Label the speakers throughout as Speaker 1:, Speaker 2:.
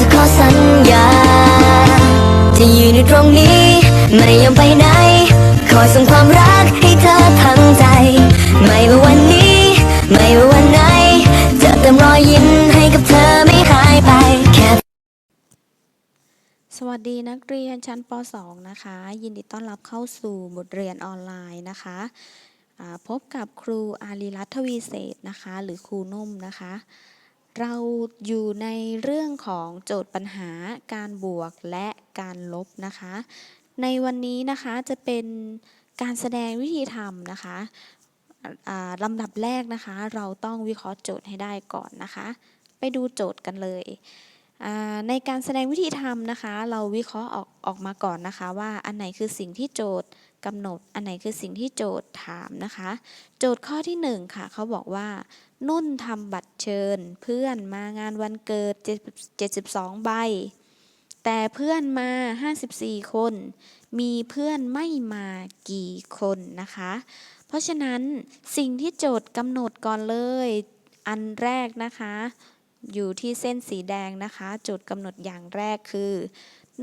Speaker 1: จะขอสัญญาจะยืนอยู่ตรงนี้ ไม่ยอมไปไหน คอยส่งความรักให้เธอทั้งใจ ไม่ว่าวันนี้ ไม่ว่าวันไหน จะเติมรอยยิ้มให้กับเธอไม่หายไปแค่
Speaker 2: สวัสดีนักเรียนชั้นป .2 นะคะ ยินดีต้อนรับเข้าสู่บทเรียนออนไลน์นะคะพบกับครูอารีรัตทวีเศษนะคะ หรือครูนุ่มนะคะ เราอยู่ในเรื่องของโจทย์ปัญหาการบวกและการลบนะคะ ในวันนี้นะคะจะเป็นการแสดงวิธีทำนะคะลำดับแรกนะคะ เราต้องวิเคราะห์โจทย์ให้ได้ก่อนนะคะ ไปดูโจทย์กันเลย ในการแสดงวิธีทำนะคะ เราวิเคราะห์ออกออกมาก่อนนะคะ ว่าอันไหนคือสิ่งที่โจทย์กำหนด อันไหนคือสิ่งที่โจทย์ถามนะคะ โจทย์ข้อที่หนึ่งค่ะเขาบอกว่า นุ่นทำบัตรเชิญ เพื่อนมางานวันเกิด 72 ใบ แต่เพื่อนมา 54 คน มีเพื่อนไม่มากี่คนนะคะ เพราะฉะนั้นสิ่งที่โจทย์กำหนดก่อนเลย อันแรกนะคะ อยู่ที่เส้นสีแดงนะคะจุดกำหนดอย่างแรกคือ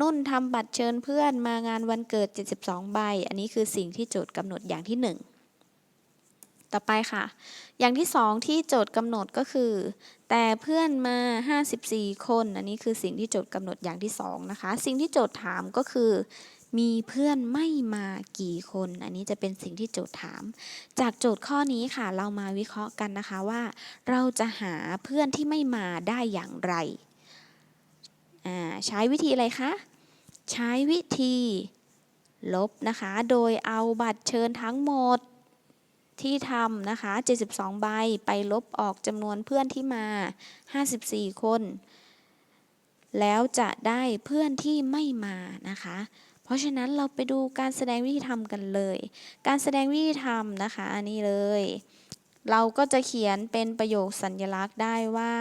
Speaker 2: นุ่นทำบัตรเชิญเพื่อนมางานวันเกิด 72 ใบ อันนี้คือสิ่งที่โจทย์กำหนดอย่างที่ 1 ต่อไปค่ะ อย่างที่2ที่โจทย์กำหนดก็คือ แต่เพื่อนมา 54 คน อันนี้คือสิ่งที่โจทย์กำหนดอย่างที่2นะคะ สิ่งที่โจทย์ถามก็คือ มีเพื่อนไม่มากี่คน อันนี้จะเป็นสิ่งที่โจทย์ถาม จากโจทย์ข้อนี้ค่ะ เรามาวิเคราะห์กันนะคะว่า เราจะหาเพื่อนที่ไม่มาได้อย่างไร ใช้วิธีอะไรคะ ใช้วิธีลบนะคะ โดยเอาบัตรเชิญทั้งหมด ที่ทำนะคะ 72 ใบไปลบออกจำนวนเพื่อนที่มา 54 คน แล้วจะได้เพื่อนที่ไม่มานะคะ เพราะฉะนั้นเราไปดูการแสดงวิธีทำกันเลย การแสดงวิธีทำนะคะ อันนี้เลย เราก็จะเขียนเป็นประโยคสัญลักษณ์ได้ว่า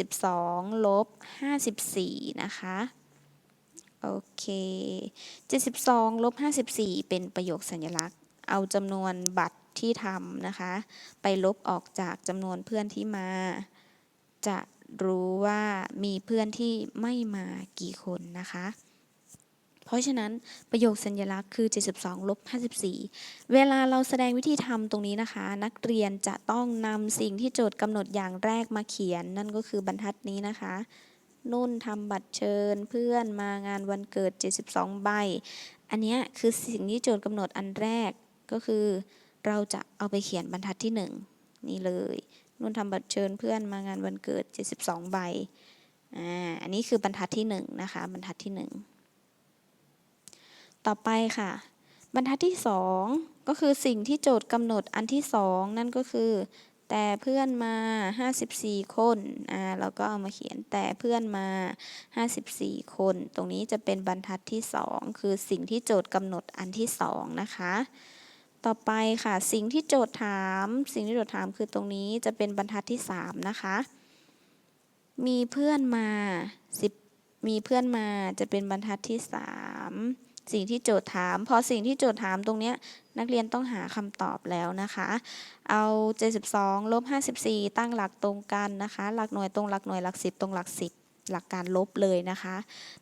Speaker 2: 72 ลบ 54 นะคะโอเค 72 ลบ 54 เป็นประโยคสัญลักษณ์ เอาจำนวนบัตร ที่ทำนะคะ ไปลบออกจากจำนวนเพื่อนที่มา จะรู้ว่ามีเพื่อนที่ไม่มากี่คนนะคะ เพราะฉะนั้นประโยคสัญลักษณ์คือ 72ลบ54 เวลาเราแสดงวิธีทำตรงนี้นะคะ นักเรียนจะต้องนำสิ่งที่โจทย์กำหนดอย่างแรกมาเขียน นั่นก็คือบรรทัดนี้นะคะนุ่นทำบัตรเชิญเพื่อนมางานวันเกิด 72 ใบ อันนี้คือสิ่งที่โจทย์กำหนดอันแรกก็คือ เราจะเอาไปเขียนบรรทัดที่ 1 นี่เลยนุ่นทำบัตรเชิญเพื่อนมางานวันเกิด 72 ใบอ่าอันนี้คือบรรทัดที่ 1 นะคะ บรรทัดที่ 1 ต่อไปค่ะ บรรทัดที่ 2 ก็คือสิ่งที่โจทย์กำหนดอันที่ 2 นั่นก็คือ แต่เพื่อนมา 54 คนอ่าเราก็เอามาเขียนแต่เพื่อนมา 54 คน ตรงนี้จะเป็นบรรทัดที่ 2 คือสิ่งที่โจทย์กำหนดอันที่ 2 นะคะ ต่อไปค่ะสิ่งที่โจทย์ถาม สิ่งที่โจทย์ถามคือตรงนี้จะเป็นบรรทัดที่ 3 นะคะ มีเพื่อนมา10มีเพื่อนมาจะเป็นบรรทัดที่ 3 สิ่งที่โจทย์ถาม พอสิ่งที่โจทย์ถามตรงนี้นักเรียนต้องหาคำตอบแล้วนะคะ เอา 72ลบ54 ตั้งหลักตรงกันนะคะ หลักหน่วยตรงหลักหน่วยหลักสิบตรงหลักสิบหลักการลบเลยนะคะ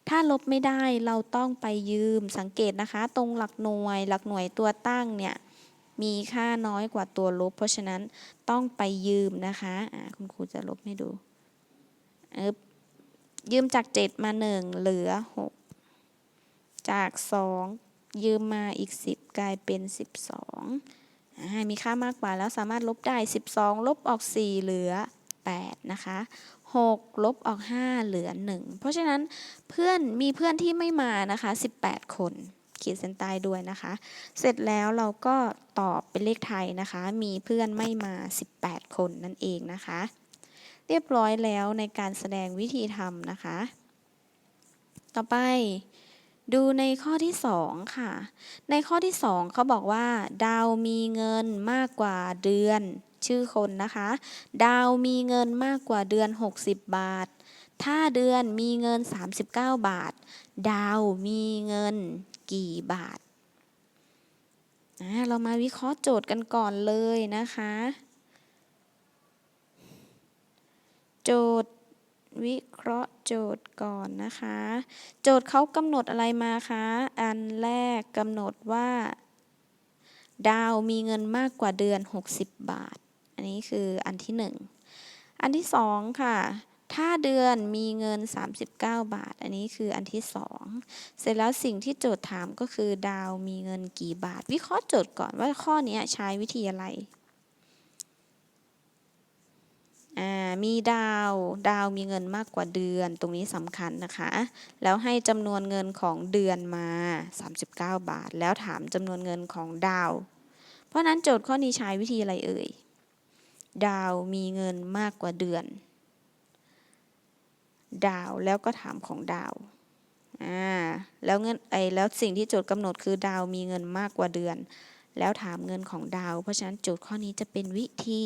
Speaker 2: ถ้าลบไม่ได้เราต้องไปยืมสังเกตนะคะ ตรงหลักหน่วย หลักหน่วยตัวตั้งเนี่ย มีค่าน้อยกว่าตัวลบ เพราะฉะนั้นต้องไปยืมนะคะอ่าคุณครูจะลบให้ดูยืมจาก 7 มา 1 เหลือ 6 จาก 2 ยืมมาอีก 10 กลายเป็น 12อ่ามีค่ามากกว่าแล้วสามารถลบได้ 12 ลบออก 4 เหลือ 8 นะคะ6ลบออก 5 เหลือ 1 เพราะฉะนั้นเพื่อนมีเพื่อนที่ไม่มานะคะ 18 คน ขีดเส้นใต้ด้วยนะคะ เสร็จแล้วเราก็ตอบเป็นเลขไทยนะคะ มีเพื่อนไม่มา 18 คนนั่นเองนะคะ เรียบร้อยแล้วในการแสดงวิธีทำนะคะ ต่อไปดูในข้อที่ 2 ค่ะ ในข้อที่ 2เขาบอกว่า ดาวมีเงินมากกว่าเดือน ชื่อคนนะคะ ดาวมีเงินมากกว่าเดือน 60 บาท ถ้าเดือนมีเงิน 39 บาท ดาวมีเงิน กี่บาทอ่าเรามาวิเคราะห์โจทย์กันก่อนเลยนะคะ โจทย์วิเคราะห์โจทย์ก่อนนะคะ โจทย์เขากำหนดอะไรมาคะ อันแรกกำหนดว่า ดาวมีเงินมากกว่าเดือน 60 บาท อันนี้คืออันที่หนึ่งอันที่สองค่ะ ถ้าเดือนมีเงิน 39 บาท อันนี้คืออันที่สองเสร็จแล้วสิ่งที่โจทย์ถามก็คือดาวมีเงินกี่บาท วิเคราะห์โจทย์ก่อนว่าข้อนี้ใช้วิธีอะไรมีดาวดาวมีเงินมากกว่าเดือนตรงนี้สำคัญนะคะ แล้วให้จำนวนเงินของเดือนมา 39 บาท แล้วถามจำนวนเงินของดาว เพราะนั้นโจทย์ข้อนี้ใช้วิธีอะไรเอ่ย ดาวมีเงินมากกว่าเดือน ดาวแล้วก็ถามของดาวอ่าแล้วเงินไอแล้วสิ่งที่โจทย์กำหนดคือดาวมีเงินมากกว่าเดือน แล้วถามเงินของดาว เพราะฉะนั้นโจทย์ข้อนี้จะเป็นวิธี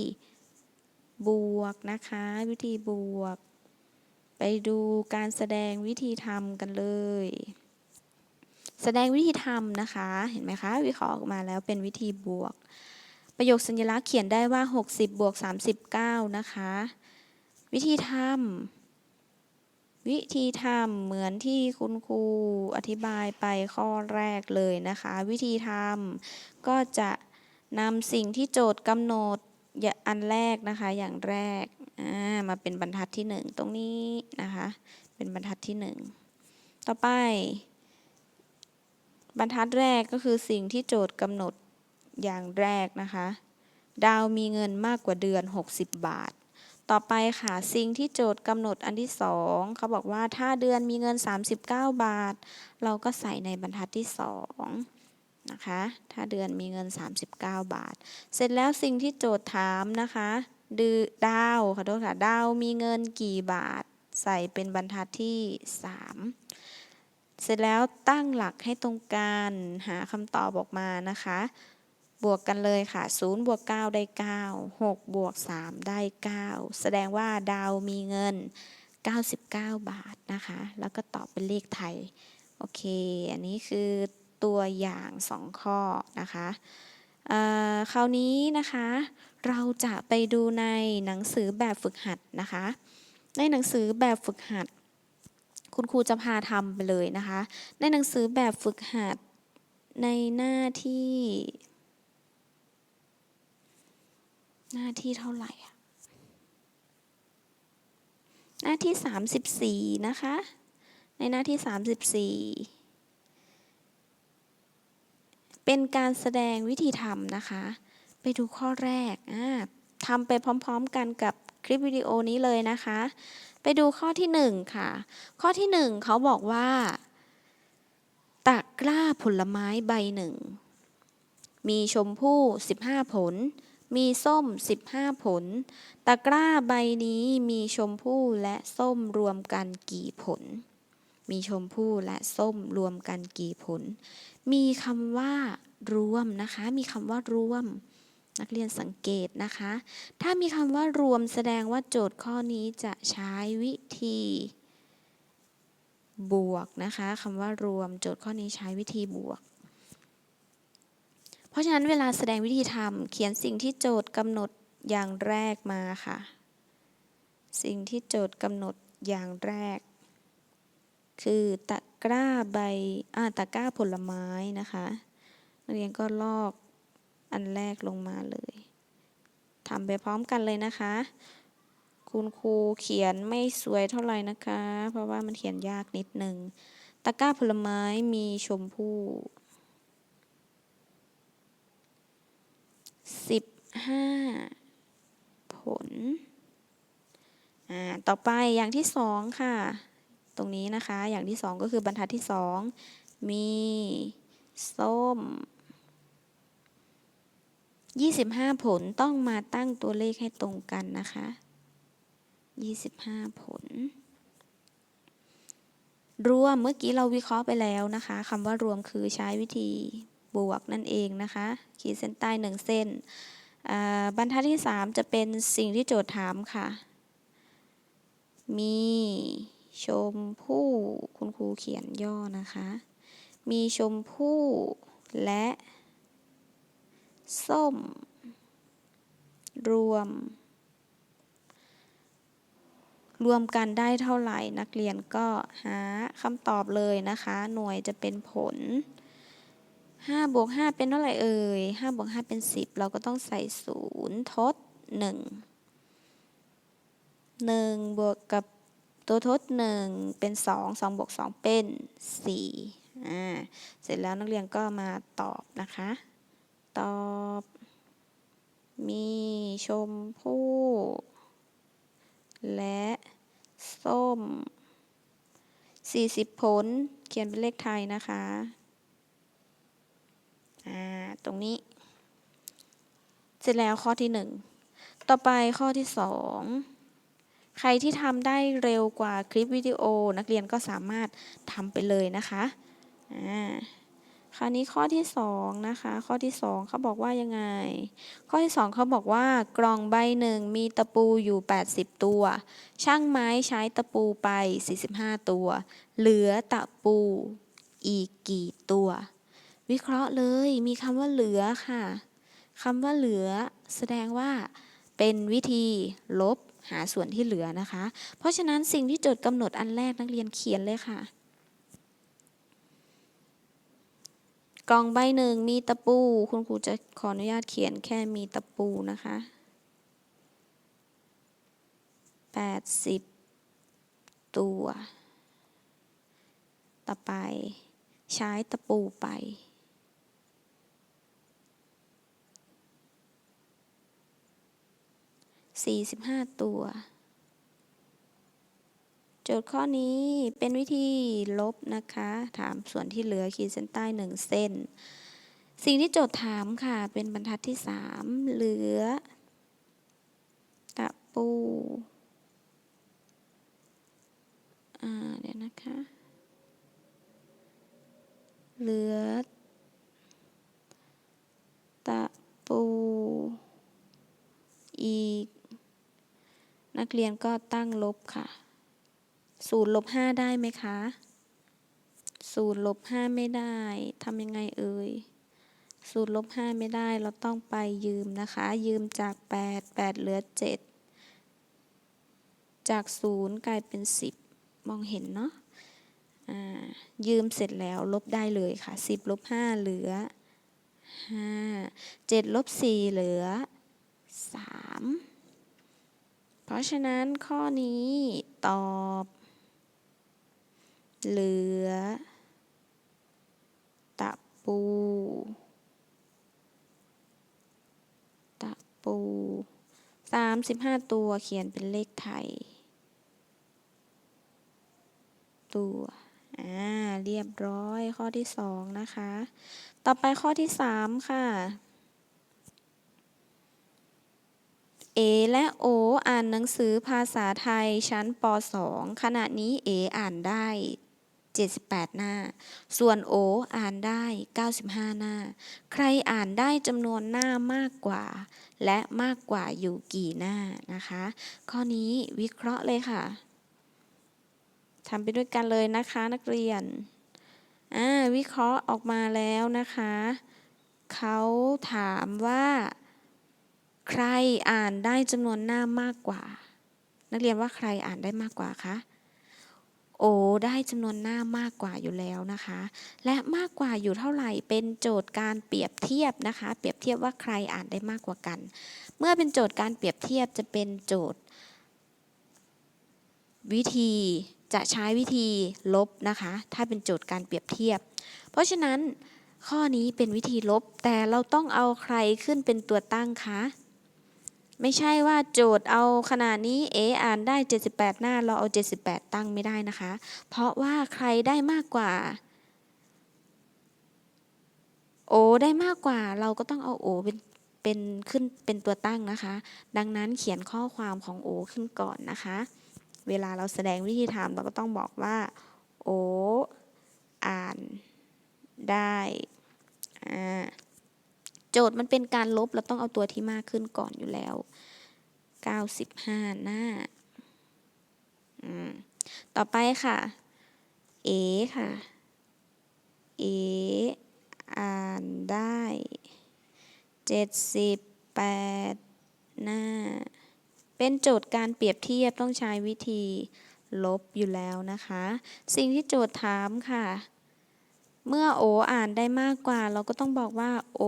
Speaker 2: บวกนะคะ วิธีบวก ไปดูการแสดงวิธีทำกันเลย แสดงวิธีทำนะคะ เห็นไหมคะ วิเคราะห์ออกมาแล้วเป็นวิธีบวก ประโยคสัญลักษณ์เขียนได้ว่า 60บวก39 นะคะ วิธีทำ วิธีทำเหมือนที่คุณครูอธิบายไปข้อแรกเลยนะคะ วิธีทำก็จะนำสิ่งที่โจทย์กำหนดอย่าอันแรกนะคะอย่างแรกามาเป็นบรรทัดที่หนึ่งตรงนี้นะคะ เป็นบรรทัดที่หนึ่งต่อไป บรรทัดแรกก็คือสิ่งที่โจทย์กำหนดอย่างแรกนะคะ ดาวมีเงินมากกว่าเดือน 60 บาท ต่อไปค่ะสิ่งที่โจทย์กำหนดอันที่สองเขาบอกว่าถ้าเดือนมีเงิน 39 บาท เราก็ใส่ในบรรทัดที่สองนะคะถ้าเดือนมีเงิน 39 บาท เสร็จแล้วสิ่งที่โจทย์ถามนะคะดือดาวขอโทษค่ะดาวมีเงินกี่บาท ใส่เป็นบรรทัดที่ 3 เสร็จแล้วตั้งหลักให้ตรงกันหาคำตอบออกมานะคะ บวกกันเลยค่ะ 0 บวก 9 ได้ 9 6 บวก 3 ได้ 9 แสดงว่าดาวมีเงิน 99 บาทนะคะ แล้วก็ตอบเป็นเลขไทย โอเค อันนี้คือตัวอย่าง 2 ข้อนะคะเอ่อคราวนี้นะคะ เราจะไปดูในหนังสือแบบฝึกหัดนะคะ ในหนังสือแบบฝึกหัด คุณครูจะพาทำไปเลยนะคะ ในหนังสือแบบฝึกหัดในหน้าที่ หน้าที่เท่าไหร่อะหน้าที่34นะคะ ในหน้าที่34เป็นการแสดงวิธีทำนะคะ ไปดูข้อแรกทำไปพร้อมๆกันกับคลิปวิดีโอนี้เลยนะคะ ไปดูข้อที่1ค่ะ ข้อที่1เขาบอกว่าตะกร้าผลไม้ใบหนึ่ง มีชมพู่15ผล มีส้ม 15 ผล ตะกร้าใบนี้มีชมพู่และส้มรวมกันกี่ผล มีชมพู่และส้มรวมกันกี่ผล มีคำว่ารวมนะคะ มีคำว่ารวม นักเรียนสังเกตนะคะ ถ้ามีคำว่ารวมแสดงว่าโจทย์ข้อนี้จะใช้วิธีบวกนะคะคำว่ารวมโจทย์ข้อนี้ใช้วิธีบวก เพราะฉะนั้นเวลาแสดงวิธีทำเขียนสิ่งที่โจทย์กำหนดอย่างแรกมาค่ะ สิ่งที่โจทย์กำหนดอย่างแรก คือตะกร้าใบอ่าตะกร้าผลไม้นะคะนักเรียนก็ลอกอันแรกลงมาเลยทำไปพร้อมกันเลยนะคะ คุณครูเขียนไม่สวยเท่าไหร่นะคะ เพราะว่ามันเขียนยากนิดนึงตะกร้าผลไม้มีชมพู่ สิบห้าผล อ่า ต่อไปอย่างที่สองค่ะ ตรงนี้นะคะ อย่างที่สองก็คือบรรทัดที่สองมี ส้ม25ผลต้องมาตั้งตัวเลขให้ตรงกันนะคะ25ผล รวมเมื่อกี้เราวิเคราะห์ไปแล้วนะคะคำว่ารวมคือใช้วิธี บวกนั่นเองนะคะ ขีดเส้นใต้หนึ่งเส้น บรรทัดที่ 3 จะเป็นสิ่งที่โจทย์ถามค่ะ มีชมพู่คุณครูเขียนย่อนะคะ มีชมพู่และ ส้ม รวม รวมกันได้เท่าไหร่นักเรียนก็หาคำตอบเลยนะคะ หน่วยจะเป็นผล 5บวก5เป็นเท่าไหร่เอ่ย5บวก5เป็น10เราก็ต้องใส่0ทด1 1บวกกับตัวทด1เป็น2 2บวก2เป็น4อ่าเสร็จแล้วนักเรียนก็มาตอบนะคะ ตอบ มีชมพู่ และส้ม 40 ผล เขียนเป็นเลขไทยนะคะ อ่าตรงนี้ เสร็จแล้วข้อที่หนึ่งต่อไปข้อที่สองใครที่ทำได้เร็วกว่าคลิปวิดีโอ นักเรียนก็สามารถทำไปเลยนะคะอ่าคราวนี้ข้อที่สองนะคะข้อที่สองเขาบอกว่ายังไง ข้อที่สองเขาบอกว่ากล่องใบหนึ่งมีตะปูอยู่ 80 ตัว ช่างไม้ใช้ตะปูไป 45 ตัว เหลือตะปูอีกกี่ตัว วิเคราะห์เลย มีคำว่าเหลือค่ะคำว่าเหลือแสดงว่าเป็นวิธีลบหาส่วนที่เหลือนะคะ เพราะฉะนั้นสิ่งที่โจทย์กำหนดอันแรกนักเรียนเขียนเลยค่ะ กล่องใบหนึ่งมีตะปู คุณครูจะขออนุญาตเขียนแค่มีตะปูนะคะ80 ตัว ต่อไปใช้ตะปูไป 45 ตัว โจทย์ข้อนี้เป็นวิธีลบนะคะ ถามส่วนที่เหลือขีดเส้นใต้หนึ่งเส้น สิ่งที่โจทย์ถามค่ะ เป็นบรรทัดที่ 3 เหลือ ตะปูเดี๋ยวนะคะ เหลือ ตะปู อีก นักเรียนก็ตั้งลบค่ะศูนย์ลบห้าได้ไหมคะศูนย์ลบห้าไม่ได้ทำยังไงเอ่ยศูนย์ลบห้าไม่ได้เราต้องไปยืมนะคะ ยืมจากแปดแปดเหลือเจ็ดจากศูนย์กลายเป็นสิบมองเห็นเนาะยืมเสร็จแล้วลบได้เลยค่ะสิบลบห้าเหลือห้าเจ็ดลบสี่เหลือสาม ราะฉะนั้นข้อนี้ตอบ เหลือ ตะปู ตะปูสามสิบห้าตัวเขียนเป็นเลขไทย ตัว อ่า เรียบร้อยข้อที่สองนะคะ ต่อไปข้อที่สามค่ะ เอและโออ่านหนังสือภาษาไทยชั้นป .2 ขณะนี้เออ่านได้ 78 หน้า ส่วนโออ่านได้ 95 หน้า ใครอ่านได้จำนวนหน้ามากกว่า และมากกว่าอยู่กี่หน้านะคะ ข้อนี้วิเคราะห์เลยค่ะทำไปด้วยกันเลยนะคะนักเรียน อ่าวิเคราะห์ออกมาแล้วนะคะ เขาถามว่า ใครอ่านได้จำนวนหน้ามากกว่า นักเรียนว่าใครอ่านได้มากกว่าคะโอได้จำนวนหน้ามากกว่าอยู่แล้วนะคะ และมากกว่าอยู่เท่าไหร่เป็นโจทย์การเปรียบเทียบนะคะ เปรียบเทียบว่าใครอ่านได้มากกว่ากัน เมื่อเป็นโจทย์การเปรียบเทียบจะเป็นโจทย์ วิธีจะใช้วิธีลบนะคะ ถ้าเป็นโจทย์การเปรียบเทียบ เพราะฉะนั้นข้อนี้เป็นวิธีลบแต่เราต้องเอาใครขึ้นเป็นตัวตั้งคะ ไม่ใช่ว่าโจทย์เอาขนาดนี้เออ่านได้ 78 หน้าเราเอา 78 ตั้งไม่ได้นะคะ เพราะว่าใครได้มากกว่าโอได้มากกว่าเราก็ต้องเอาโอเป็นเป็นขึ้นเป็นตัวตั้งนะคะ ดังนั้นเขียนข้อความของโอขึ้นก่อนนะคะ เวลาเราแสดงวิธีทำเราก็ต้องบอกว่าโออ่านได้อ่า โจทย์มันเป็นการลบเราต้องเอาตัวที่มากขึ้นก่อนอยู่แล้ว 95 หน้าอืมต่อไปค่ะ เอค่ะ เออ่านได้ 78 หน้า เป็นโจทย์การเปรียบเทียบต้องใช้วิธีลบอยู่แล้วนะคะ สิ่งที่โจทย์ถามค่ะ เมื่อโออ่านได้มากกว่า เราก็ต้องบอกว่า โอ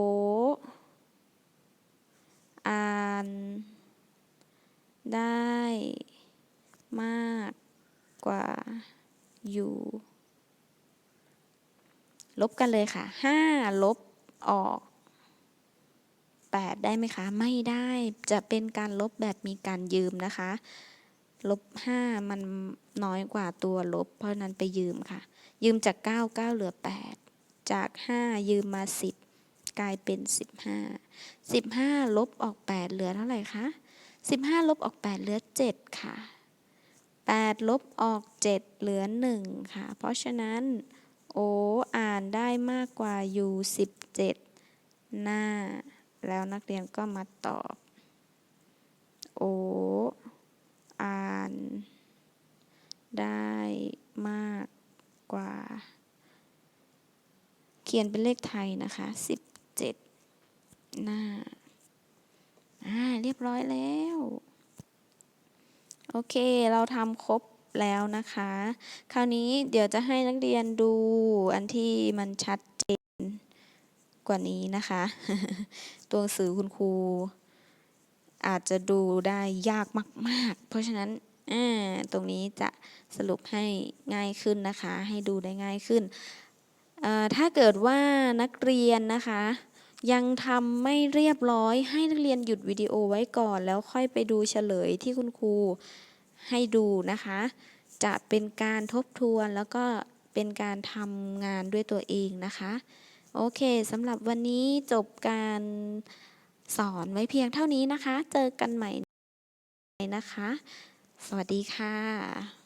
Speaker 2: อ่าน ได้มากกว่า อยู่ ลบกันเลยค่ะ5ลบออก8ได้ไหมคะ ไม่ได้จะเป็นการลบแบบมีการยืมนะคะ ลบ5มันน้อยกว่าตัวลบ เพราะฉะนั้นไปยืมค่ะ ยืมจาก 9 9 เหลือ 8 จาก 5 ยืมมา 10 กลายเป็น 15 15 ลบออก 8 เหลือเท่าไหร่คะ 15 ลบออก 8 เหลือ 7 ค่ะ 8 ลบออก 7 เหลือ 1 ค่ะ เพราะฉะนั้นโออ่านได้มากกว่าอยู่ 17 หน้า แล้วนักเรียนก็มาตอบ โอาน ได้มากกว่า เขียนเป็นเลขไทยนะคะ17หน้า อ่า เรียบร้อยแล้ว โอเค เราทำครบแล้วนะคะ คราวนี้เดี๋ยวจะให้นักเรียนดูอันที่มันชัดเจนกว่านี้นะคะ ตัวหนังสือคุณครู อาจจะดูได้ยากมาก ๆ เพราะฉะนั้นตรงนี้จะสรุปให้ง่ายขึ้นนะคะ ให้ดูได้ง่ายขึ้น ถ้าเกิดว่านักเรียนนะคะ ยังทำไม่เรียบร้อยให้นักเรียนหยุดวิดีโอไว้ก่อน แล้วค่อยไปดูเฉลยที่คุณครูให้ดูนะคะ จะเป็นการทบทวนแล้วก็เป็นการทำงานด้วยตัวเองนะคะ โอเคสำหรับวันนี้จบการสอนไว้เพียงเท่านี้นะคะ เจอกันใหม่นะคะ สวัสดีค่ะ